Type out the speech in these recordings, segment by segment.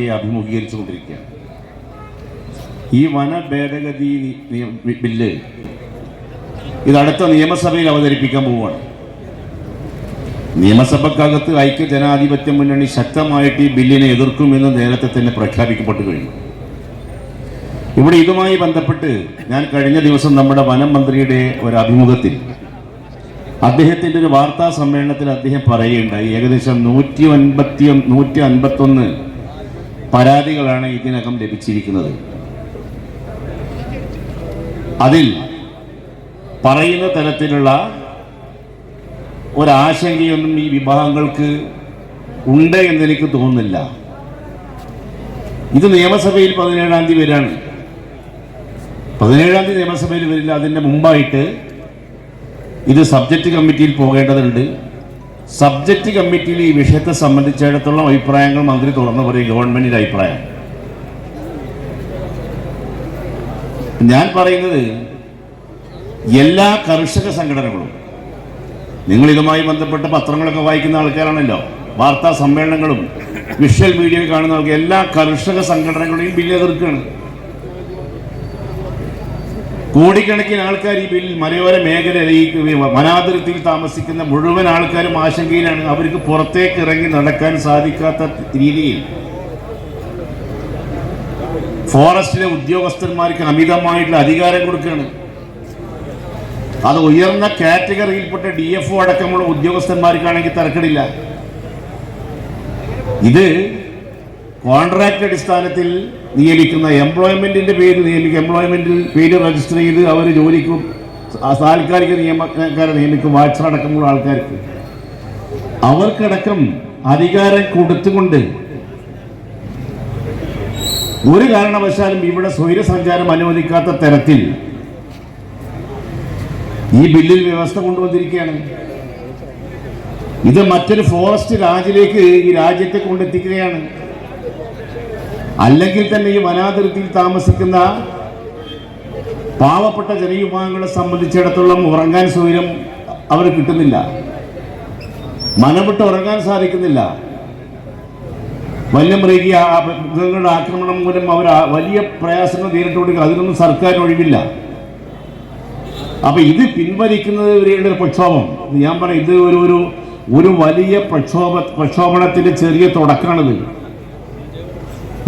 ആശങ്കയെ അഭിമുഖീകരിച്ചുകൊണ്ടിരിക്കുകയാണ്. ഈ വന ഭേദഗതി ബില്ല് ഇത് അടുത്ത നിയമസഭയിൽ അവതരിപ്പിക്കാൻ പോവുകയാണ്. നിയമസഭക്കകത്ത് ഐക്യ ജനാധിപത്യ മുന്നണി ശക്തമായിട്ട് ഈ ബില്ലിനെ എതിർക്കുമെന്ന് നേരത്തെ തന്നെ പ്രഖ്യാപിക്കപ്പെട്ടു കഴിഞ്ഞു. ഇവിടെ ഇതുമായി ബന്ധപ്പെട്ട് ഞാൻ കഴിഞ്ഞ ദിവസം നമ്മുടെ വനം മന്ത്രിയുടെ ഒരു അഭിമുഖത്തിൽ അദ്ദേഹത്തിന്റെ ഒരു വാർത്താ സമ്മേളനത്തിൽ അദ്ദേഹം പറയുകയുണ്ടായി. ഏകദേശം നൂറ്റി അൻപത്തി നൂറ്റി അൻപത്തൊന്ന് പരാതികളാണ് ഇതിനകം ലഭിച്ചിരിക്കുന്നത്. അതിൽ പറയുന്ന തരത്തിലുള്ള ഒരാശങ്കയൊന്നും ഈ വിഭാഗങ്ങൾക്ക് ഉണ്ട് എന്ന് എനിക്ക് തോന്നുന്നില്ല. ഇത് നിയമസഭയിൽ പതിനേഴാം തീയതി വരാണ് പതിനേഴാം തീയതി നിയമസഭയിൽ വരില്ല അതിന്റെ മുമ്പായിട്ട് ഇത് സബ്ജക്റ്റ് കമ്മിറ്റിയിൽ പോകേണ്ടതുണ്ട്. സബ്ജക്റ്റ് കമ്മിറ്റിയിൽ ഈ വിഷയത്തെ സംബന്ധിച്ചിടത്തോളം അഭിപ്രായങ്ങൾ മന്ത്രി തുറന്നു പറയും ഗവൺമെന്റിന്റെ അഭിപ്രായം. ഞാൻ പറയുന്നത് എല്ലാ കർഷക സംഘടനകളും നിങ്ങൾ ഇതുമായി ബന്ധപ്പെട്ട പത്രങ്ങളൊക്കെ വായിക്കുന്ന ആൾക്കാരാണല്ലോ വാർത്താ സമ്മേളനങ്ങളും വിഷ്വൽ മീഡിയ കാണുന്ന ആൾക്കാർ എല്ലാ കർഷക സംഘടനകളെയും ബില്ല് എതിർക്കുകയാണ്. കോടിക്കണക്കിന് ആൾക്കാർ ഈ ബില്ലിൽ മലയോര മേഖല ഈ വനാതിർത്തിയിൽ താമസിക്കുന്ന മുഴുവൻ ആൾക്കാരും ആശങ്കയിലാണ്. അവർക്ക് പുറത്തേക്ക് ഇറങ്ങി നടക്കാൻ സാധിക്കാത്ത രീതിയിൽ. ഫോറസ്റ്റിലെ ഉദ്യോഗസ്ഥന്മാർക്ക് അമിതമായിട്ടുള്ള അധികാരം കൊടുക്കുകയാണ്. അത് ഉയർന്ന കാറ്റഗറിയിൽപ്പെട്ട ഡി എഫ് ഒ അടക്കമുള്ള ഉദ്യോഗസ്ഥന്മാർക്കാണെങ്കിൽ തരക്കടില്ല. ഇത് കോൺട്രാക്ട് അടിസ്ഥാനത്തിൽ നിയമിക്കുന്ന എംപ്ലോയ്മെന്റിന്റെ പേര് നിയമിക്കും എംപ്ലോയ്മെന്റിൽ പേര് രജിസ്റ്റർ ചെയ്ത് അവർ ജോലിക്കും താൽക്കാലിക നിയമക്കാരെ നിയമിക്കും. വാച്ചർ അടക്കമുള്ള ആൾക്കാർക്ക്. അവർക്കടക്കം അധികാരം കൊടുത്തുകൊണ്ട് ഒരു കാരണവശാലും ഇവിടെ സ്വൈരസഞ്ചാരം അനുവദിക്കാത്ത തരത്തിൽ ഈ ബില്ലിൽ വ്യവസ്ഥ കൊണ്ടുവന്നിരിക്കുകയാണ്. ഇത് മറ്റൊരു ഫോറസ്റ്റ് രാജിലേക്ക് ഈ രാജ്യത്തെ കൊണ്ടെത്തിക്കുകയാണ്. അല്ലെങ്കിൽ തന്നെ ഈ വനാതിർത്തിയിൽ താമസിക്കുന്ന പാവപ്പെട്ട ജനവിഭാഗങ്ങളെ സംബന്ധിച്ചിടത്തോളം ഉറങ്ങാൻ സൗകര്യം അവർ കിട്ടുന്നില്ല. മനവിട്ട് ഉറങ്ങാൻ സാധിക്കുന്നില്ല. വന്യമൃഗീയ മൃഗങ്ങളുടെ ആക്രമണം മൂലം അവർ വലിയ പ്രയാസങ്ങൾ നേരിട്ടുകൊണ്ടിരിക്കുക അതിനൊന്നും സർക്കാർ ഒഴിവില്ല. അപ്പൊ ഇത് പിൻവലിക്കുന്നത് ഇവരുടെ ഒരു പ്രക്ഷോഭം. ഞാൻ പറയും ഇത് ഒരു ഒരു ഒരു വലിയ പ്രക്ഷോഭ പ്രക്ഷോഭണത്തിന്റെ ചെറിയ തുടക്കമാണിത്.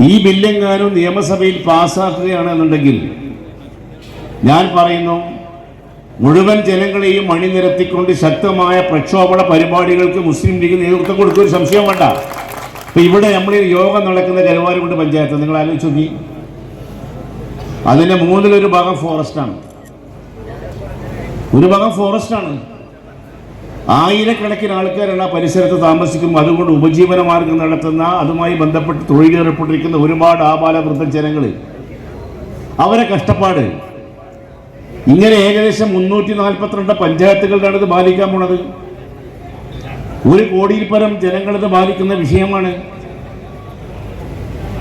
ഈ ബില്ലെങ്ങാനും നിയമസഭയിൽ പാസ്സാക്കുകയാണെന്നുണ്ടെങ്കിൽ ഞാൻ പറയുന്നു മുഴുവൻ ജനങ്ങളെയും അണിനിരത്തിക്കൊണ്ട് ശക്തമായ പ്രക്ഷോഭണ പരിപാടികൾക്ക് മുസ്ലിം ലീഗ് നേതൃത്വം കൊടുക്കുക സംശയം വേണ്ട. ഇപ്പൊ ഇവിടെ നമ്മൾ യോഗം നടക്കുന്ന കരുവാരുകൊണ്ട് പഞ്ചായത്ത്. നിങ്ങൾ ആലോചിച്ച് നോക്കി. അതിന്റെ മൂന്നിലൊരു ഭാഗം ഫോറസ്റ്റാണ് ഒരു ഭാഗം ഫോറസ്റ്റാണ് ആയിരക്കണക്കിന് ആൾക്കാരാണ് ആ പരിസരത്ത് താമസിക്കും അതുകൊണ്ട് ഉപജീവനമാർഗം നടത്തുന്ന അതുമായി ബന്ധപ്പെട്ട് തൊഴിലേർപ്പെട്ടിരിക്കുന്ന ഒരുപാട് ആബാല വൃദ്ധ ജനങ്ങൾ അവരെ കഷ്ടപ്പാട്. ഇങ്ങനെ ഏകദേശം മുന്നൂറ്റി നാൽപ്പത്തിരണ്ട് പഞ്ചായത്തുകളിലാണ് ഇത് ബാധിക്കാൻ പോണത്. ഒരു കോടിയിൽ പരം ജനങ്ങളിത് ബാധിക്കുന്ന വിഷയമാണ്.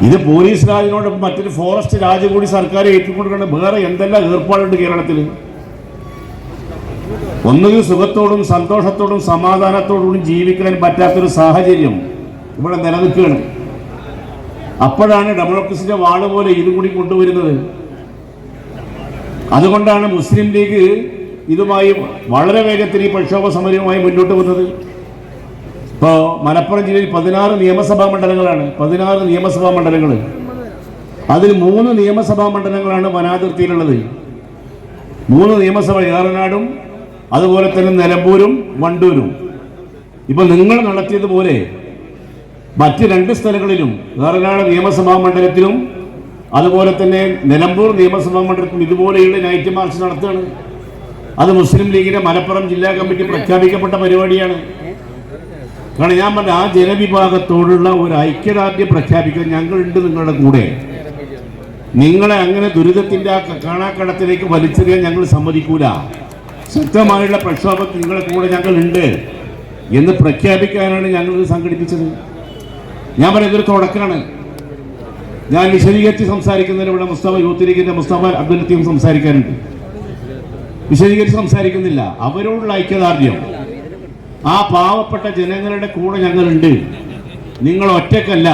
ഇത് പോലീസ് രാജിനോടൊപ്പം മറ്റൊരു ഫോറസ്റ്റ് രാജ് കൂടി സർക്കാർ ഏറ്റുകൊണ്ടിരിക്കുന്നത് വേറെ എന്തെല്ലാം ഏർപ്പാടുണ്ട് കേരളത്തിൽ ഒന്നുകിൽ സുഖത്തോടും സന്തോഷത്തോടും സമാധാനത്തോടും ജീവിക്കാൻ പറ്റാത്തൊരു സാഹചര്യം ഇവിടെ നിലനിൽക്കുകയാണ്. അപ്പോഴാണ് ഡെമോക്രസിന്റെ വാൾ പോലെ ഇതും കൂടി കൊണ്ടുവരുന്നത്. അതുകൊണ്ടാണ് മുസ്ലിം ലീഗ് ഇതുമായി വളരെ വേഗത്തിൽ ഈ പ്രക്ഷോഭ സമരവുമായി മുന്നോട്ട് വന്നത് ഇപ്പോ മലപ്പുറം ജില്ലയിൽ പതിനാറ് നിയമസഭാ മണ്ഡലങ്ങളാണ്. പതിനാറ് നിയമസഭാ മണ്ഡലങ്ങൾ അതിൽ മൂന്ന് നിയമസഭാ മണ്ഡലങ്ങളാണ് വനാതിർത്തിയിലുള്ളത്. മൂന്ന് നിയമസഭ ഏറനാടും അതുപോലെ തന്നെ നിലമ്പൂരും വണ്ടൂരും. ഇപ്പൊ നിങ്ങൾ നടത്തിയതുപോലെ മറ്റ് രണ്ട് സ്ഥലങ്ങളിലും ഏറനാട് നിയമസഭാ മണ്ഡലത്തിലും അതുപോലെ തന്നെ നിലമ്പൂർ നിയമസഭാ മണ്ഡലത്തിലും ഇതുപോലെയുള്ള നൈറ്റ് മാർച്ച് നടത്തുകയാണ്. അത് മുസ്ലിം ലീഗിന്റെ മലപ്പുറം ജില്ലാ കമ്മിറ്റി പ്രഖ്യാപിക്കപ്പെട്ട പരിപാടിയാണ്. കാരണം ഞാൻ പറഞ്ഞ ആ ജനവിഭാഗത്തോടുള്ള ഒരു ഐക്യദാർഢ്യം പ്രഖ്യാപിക്കാൻ ഞങ്ങളുണ്ട് നിങ്ങളുടെ കൂടെ. നിങ്ങളെ അങ്ങനെ ദുരിതത്തിന്റെ ആ കാണാക്കടത്തിലേക്ക് വലിച്ചെറിയാൻ ഞങ്ങൾ സമ്മതിക്കൂല. ശക്തമായുള്ള പ്രക്ഷോഭത്തിൽ നിങ്ങളുടെ കൂടെ ഞങ്ങളുണ്ട് എന്ന് പ്രഖ്യാപിക്കാനാണ് ഞങ്ങൾ ഇത് സംഘടിപ്പിച്ചത്. ഞാൻ പറയുന്നത് ഒരു തുടക്കമാണ്. ഞാൻ വിശദീകരിച്ച് സംസാരിക്കുന്നതിന് ഇവിടെ മുസ്തഫ യൂത്ത് ലീഗിന്റെ മുസ്തഫ അബ്ദുൽ ലത്തീം സംസാരിക്കാനുണ്ട് വിശദീകരിച്ച് സംസാരിക്കുന്നില്ല. അവരോടുള്ള ഐക്യദാർഢ്യം. ആ പാവപ്പെട്ട ജനങ്ങളുടെ കൂടെ ഞങ്ങളുണ്ട്. നിങ്ങൾ ഒറ്റക്കല്ല